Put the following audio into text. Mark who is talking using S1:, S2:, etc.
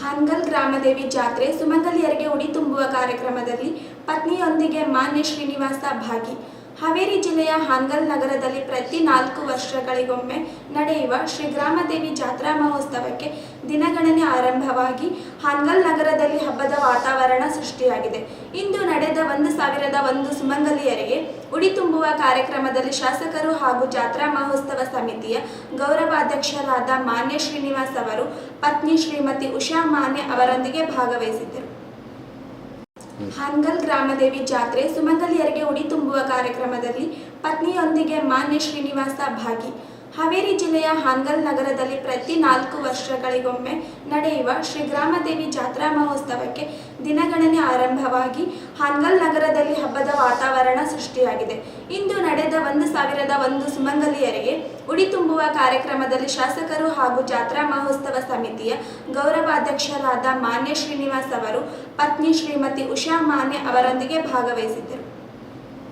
S1: ಹಾನ್ಗಲ್ ಗ್ರಾಮದೇವಿ ಜಾತ್ರೆ ಸುಮಂಗಲಿಯರಿಗೆ ಉಡಿ ತುಂಬುವ ಕಾರ್ಯಕ್ರಮದಲ್ಲಿ ಪತ್ನಿಯೊಂದಿಗೆ ಮಾನ್ಯ ಶ್ರೀನಿವಾಸ ಭಾಗಿ ಹಾವೇರಿ ಜಿಲ್ಲೆಯ ಹಾನ್ಗಲ್ ನಗರದಲ್ಲಿ ಪ್ರತಿ ನಾಲ್ಕು ವರ್ಷಗಳಿಗೊಮ್ಮೆ ನಡೆಯುವ ಶ್ರೀ ಗ್ರಾಮದೇವಿ ಜಾತ್ರಾ ಮಹೋತ್ಸವಕ್ಕೆ ದಿನಗಣನೆ ಆರಂಭವಾಗಿ ಹಾನ್ಗಲ್ ನಗರದಲ್ಲಿ ಹಬ್ಬದ ವಾತಾವರಣ ಸೃಷ್ಟಿಯಾಗಿದೆ. ಇಂದು ನಡೆದ ಒಂದು ಸಾವಿರದ ಒಂದು ಸುಮಂಗಲಿಯರಿಗೆ ಉಡಿ ತುಂಬುವ ಕಾರ್ಯಕ್ರಮದಲ್ಲಿ ಶಾಸಕರು ಹಾಗೂ ಜಾತ್ರಾ ಮಹೋತ್ಸವ ಸಮಿತಿಯ ಗೌರವಾಧ್ಯಕ್ಷರಾದ ಮಾನ್ಯ ಶ್ರೀನಿವಾಸ್ ಅವರು, ಪತ್ನಿ ಶ್ರೀಮತಿ ಉಷಾ ಮಾನ್ಯ ಅವರೊಂದಿಗೆ ಭಾಗವಹಿಸಿದ್ದರು. ಹಾನ್ಗಲ್ ಗ್ರಾಮದೇವಿ ಜಾತ್ರೆ ಸುಮಂಗಲಿಯರಿಗೆ ಉಡಿ ತುಂಬುವ ಕಾರ್ಯಕ್ರಮದಲ್ಲಿ ಪತ್ನಿಯೊಂದಿಗೆ ಮಾನ್ಯ ಶ್ರೀನಿವಾಸ ಭಾಗಿ ಹಾವೇರಿ ಜಿಲ್ಲೆಯ ಹಾನ್ಗಲ್ ನಗರದಲ್ಲಿ ಪ್ರತಿ ನಾಲ್ಕು ವರ್ಷಗಳಿಗೊಮ್ಮೆ ನಡೆಯುವ ಶ್ರೀ ಗ್ರಾಮದೇವಿ ಜಾತ್ರಾ ಮಹೋತ್ಸವಕ್ಕೆ ದಿನಗಣನೆ ಆರಂಭವಾಗಿ ಹಾನ್ಗಲ್ ನಗರದಲ್ಲಿ ಹಬ್ಬದ ವಾತಾವರಣ ಸೃಷ್ಟಿಯಾಗಿದೆ. ಇಂದು ನಡೆದ ಒಂದು ಸಾವಿರದ ಒಂದು ಸುಮಂಗಲಿಯರಿಗೆ ಉಡಿ ತುಂಬುವ ಕಾರ್ಯಕ್ರಮದಲ್ಲಿ ಶಾಸಕರು ಹಾಗೂ ಜಾತ್ರಾ ಮಹೋತ್ಸವ ಸಮಿತಿಯ ಗೌರವಾಧ್ಯಕ್ಷರಾದ ಮಾನ್ಯ ಶ್ರೀನಿವಾಸ್ ಅವರು, ಪತ್ನಿ ಶ್ರೀಮತಿ ಉಷಾ ಮಾನ್ಯ ಅವರೊಂದಿಗೆ ಭಾಗವಹಿಸಿದ್ದರು.